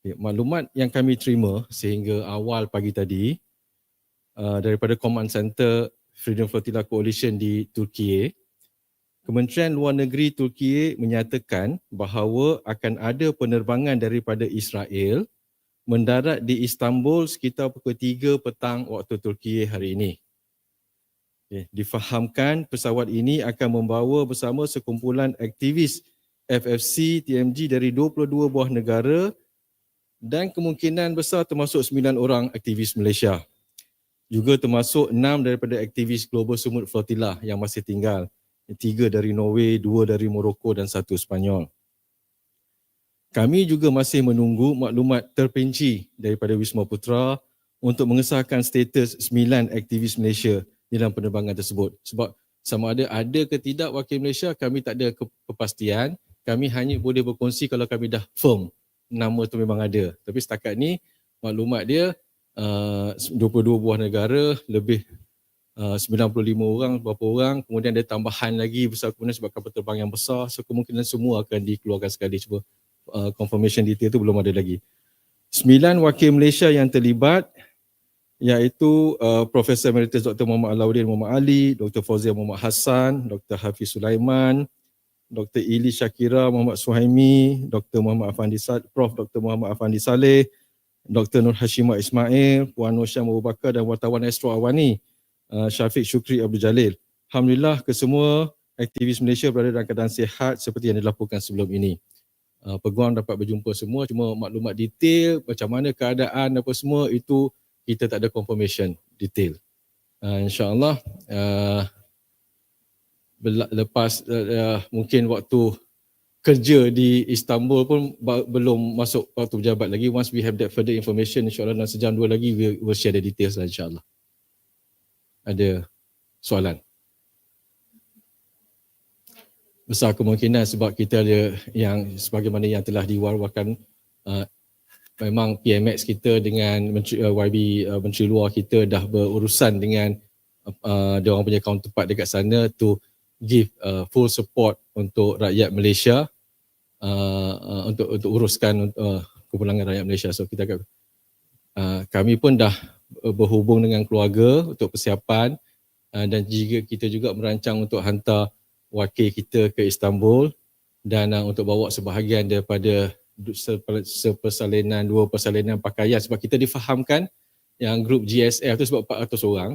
Ya, maklumat yang kami terima sehingga awal pagi tadi uh, daripada Command Center Freedom Flotilla Coalition di Turki, Kementerian Luar Negeri Turki menyatakan bahawa akan ada penerbangan daripada Israel mendarat di Istanbul sekitar pukul 3 petang waktu Turki hari ini. Okay. Difahamkan pesawat ini akan membawa bersama sekumpulan aktivis FFC TMG dari 22 buah negara dan kemungkinan besar termasuk 9 orang aktivis Malaysia. Juga termasuk 6 daripada aktivis Global Sumut Flotilla yang masih tinggal. Tiga dari Norway, dua dari Morocco dan satu Spanyol. Kami juga masih menunggu maklumat terperinci daripada Wisma Putra untuk mengesahkan status 9 aktivis Malaysia dalam penerbangan tersebut. Sebab sama ada ada ke tidak wakil Malaysia, kami tak ada kepastian. Kami hanya boleh berkongsi kalau kami dah firm nama tu memang ada. Tapi setakat ni maklumat dia uh, 22 buah negara lebih uh, 95 orang berapa orang kemudian ada tambahan lagi besar kemudian sebab kapal terbang yang besar so kemungkinan semua akan dikeluarkan sekali cuba uh, confirmation detail tu belum ada lagi. Sembilan wakil Malaysia yang terlibat iaitu uh, Profesor Emeritus Dr. Muhammad Alauddin Muhammad Ali, Dr. Fauzia Muhammad Hassan, Dr. Hafiz Sulaiman, Dr. Ili Shakira Muhammad Suhaimi, Dr. Muhammad Afandi Prof. Dr. Muhammad Afandi Saleh, Dr. Nur Hashimah Ismail, Puan Nur Syam Abu Bakar dan wartawan Astro Awani, uh, Syafiq Syukri Abdul Jalil. Alhamdulillah kesemua aktivis Malaysia berada dalam keadaan sihat seperti yang dilaporkan sebelum ini. Uh, peguam dapat berjumpa semua cuma maklumat detail macam mana keadaan apa semua itu kita tak ada confirmation detail. Uh, InsyaAllah uh, lepas uh, mungkin waktu kerja di Istanbul pun belum masuk waktu pejabat lagi. Once we have that further information, insyaAllah dalam sejam dua lagi, we will share the details lah insyaAllah. Ada soalan? Besar kemungkinan sebab kita ada yang sebagaimana yang telah diwar-warkan uh, memang PMX kita dengan Menteri, uh, YB uh, Menteri Luar kita dah berurusan dengan uh, dia orang punya counterpart dekat sana tu give uh, full support untuk rakyat Malaysia uh, uh, untuk untuk uruskan uh, kepulangan rakyat Malaysia. So kita uh, kami pun dah berhubung dengan keluarga untuk persiapan uh, dan juga kita juga merancang untuk hantar wakil kita ke Istanbul dan uh, untuk bawa sebahagian daripada sepersalinan dua persalinan pakaian sebab kita difahamkan yang grup GSF tu sebab 400 orang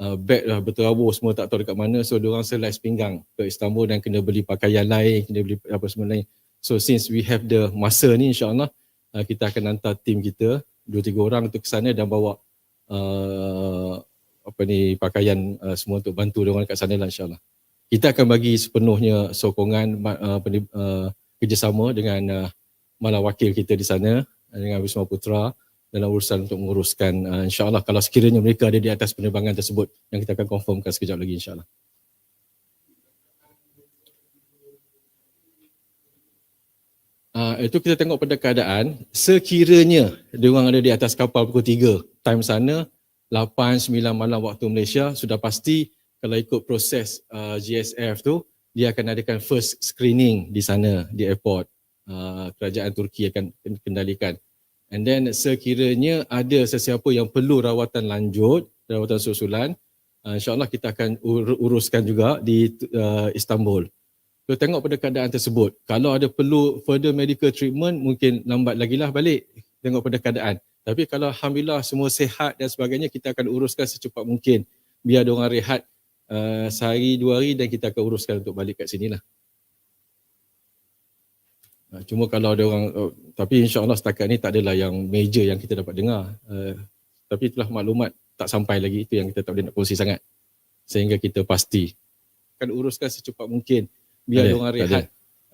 uh, beg lah berterabur semua tak tahu dekat mana. So diorang selai pinggang ke Istanbul dan kena beli pakaian lain kena beli apa semua lain. So since we have the masa ni insyaAllah uh, kita akan hantar tim kita dua tiga orang untuk ke sana dan bawa uh, apa ni pakaian uh, semua untuk bantu diorang dekat sana lah insyaAllah. Kita akan bagi sepenuhnya sokongan uh, uh, kerjasama dengan uh, malah wakil kita di sana dengan Wisma Putra dalam urusan untuk menguruskan uh, insyaAllah kalau sekiranya mereka ada di atas penerbangan tersebut yang kita akan confirmkan sekejap lagi insyaAllah. Uh, itu kita tengok pada keadaan sekiranya dia orang ada di atas kapal pukul 3 time sana 8 9 malam waktu Malaysia sudah pasti kalau ikut proses uh, GSF tu dia akan adakan first screening di sana di airport. Uh, kerajaan Turki akan kendalikan And then sekiranya ada sesiapa yang perlu rawatan lanjut, rawatan susulan, uh, insyaAllah kita akan ur- uruskan juga di uh, Istanbul. So tengok pada keadaan tersebut. Kalau ada perlu further medical treatment, mungkin lambat lagi lah balik. Tengok pada keadaan. Tapi kalau Alhamdulillah semua sehat dan sebagainya, kita akan uruskan secepat mungkin. Biar orang rehat uh, sehari, dua hari dan kita akan uruskan untuk balik kat sini lah. Cuma kalau ada orang, oh, tapi insyaAllah setakat ni tak adalah yang major yang kita dapat dengar. Uh, tapi itulah maklumat tak sampai lagi, itu yang kita tak boleh nak kongsi sangat. Sehingga kita pasti akan uruskan secepat mungkin biar ada, orang rehat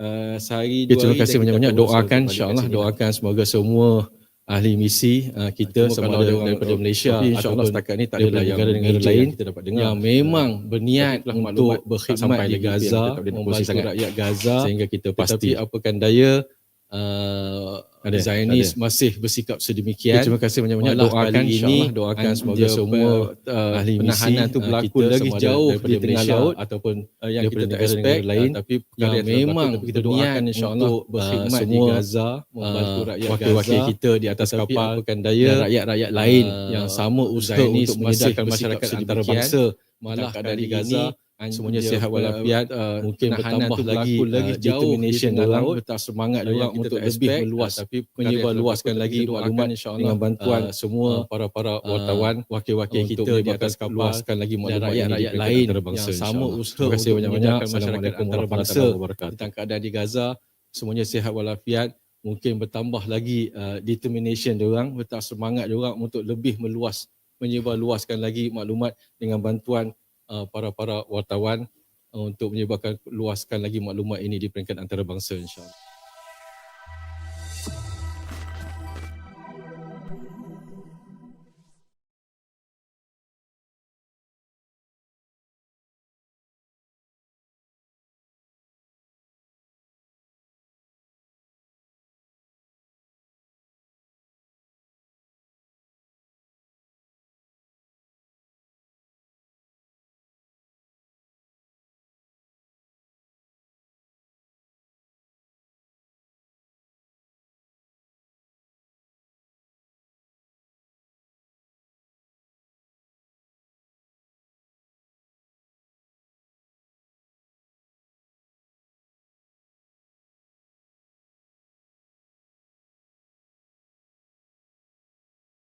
uh, sehari, dua hari. Terima kasih banyak-banyak. Doakan insyaAllah, doakan semoga semua ahli misi uh, kita Cuma sama ada daripada Malaysia tapi insyaallah setakat ni tak ada negara-negara lain kita dapat dengar. Yang memang berniat untuk berkhidmat di Gaza membantu rakyat Gaza sehingga kita pasti apakan daya uh, Ada, Zionis masih bersikap sedemikian. Terima kasih banyak-banyak. Malah doakan kali ini doakan an- semoga semua uh, ahli penahanan tu uh, berlaku lagi ada jauh di tengah Malaysia laut ataupun uh, yang kita tak expect lain, uh, tapi yang memang kita doakan insya-Allah, untuk uh, berkhidmat di semua, Gaza membantu uh, rakyat wakil-wakil Gaza kita di atas kapal apakan daya dan rakyat-rakyat lain uh, yang sama usaha untuk menyedarkan masyarakat antarabangsa malah keadaan di Gaza ini semuanya dia, sihat uh, walafiat uh, mungkin bertambah tu lagi berlaku lagi uh, jauh determination orang laut. betah semangat uh, orang untuk tak lebih expect, meluas uh, tapi menyebar luaskan lagi maklumat insya-Allah dengan bantuan uh, semua uh, para-para uh, wartawan wakil-wakil untuk kita di atas kapal luaskan lagi dan maklumat di rakyat-rakyat peringkat lain yang sama usaha Terima kasih banyak-banyak. Assalamualaikum warahmatullahi wabarakatuh. tentang keadaan di Gaza semuanya sihat walafiat. Mungkin bertambah lagi uh, determination diorang betah semangat diorang untuk lebih meluas menyebar luaskan lagi maklumat dengan bantuan uh, para-para wartawan uh, untuk menyebarkan luaskan lagi maklumat ini di peringkat antarabangsa insya-Allah.